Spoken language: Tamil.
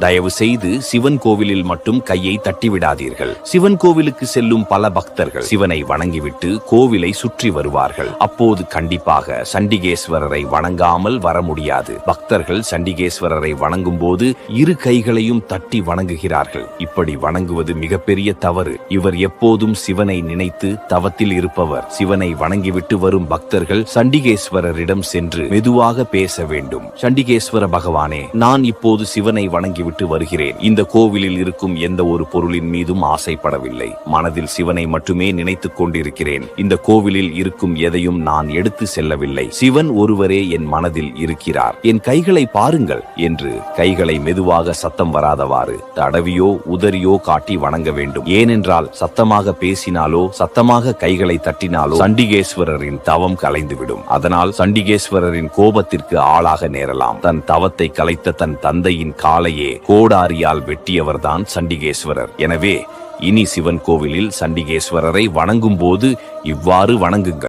தயவு செய்து சிவன் கோவிலில் மட்டும் கையை தட்டிவிடாதீர்கள். சிவன் கோவிலுக்கு செல்லும் பல பக்தர்கள் சிவனை வணங்கிவிட்டு கோவிலை சுற்றி வருவார்கள். அப்போது கண்டிப்பாக சண்டிகேஸ்வரரை வணங்காமல் வர முடியாது. பக்தர்கள் சண்டிகேஸ்வரரை வணங்கும் போது இரு கைகளையும் தட்டி வணங்குகிறார்கள். இப்படி வணங்குவது மிகப்பெரிய தவறு. இவர் எப்போதும் சிவனை நினைத்து தவத்தில் இருப்பவர். சிவனை வணங்கிவிட்டு வரும் பக்தர்கள் சண்டிகேஸ்வரரிடம் சென்று மெதுவாக பேச வேண்டும். சண்டிகேஸ்வர பகவானே நான் இப்போது சிவனை வணங்கி வாங்கிவிட்டு வருகிறேன். இந்த கோவிலில் இருக்கும் எந்த ஒரு பொருளின் மீதும் ஆசைப்படவில்லை. மனதில் சிவனை மட்டுமே நினைத்துக் கொண்டிருக்கிறேன். இந்த கோவிலில் இருக்கும் எதையும் நான் எடுத்து செல்லவில்லை. சிவன் ஒருவரே என் மனதில் இருக்கிறார். என் கைகளை பாருங்கள் என்று கைகளை மெதுவாக சத்தம் வராதவாறு தடவியோ உதறியோ காட்டி வணங்க வேண்டும். ஏனென்றால் சத்தமாக பேசினாலோ சத்தமாக கைகளை தட்டினாலோ சண்டிகேஸ்வரரின் தவம் கலைந்துவிடும். அதனால் சண்டிகேஸ்வரரின் கோபத்திற்கு ஆளாக நேரலாம். தன் தவத்தை கலைத்த தன் தந்தையின் காலையே கோடாரியால் வெட்டியவர்தான் சண்டிகேஸ்வரர். எனவே இனி சிவன் கோவிலில் சண்டிகேஸ்வரரை வணங்கும் போது இவ்வாறு வணங்குங்கள்.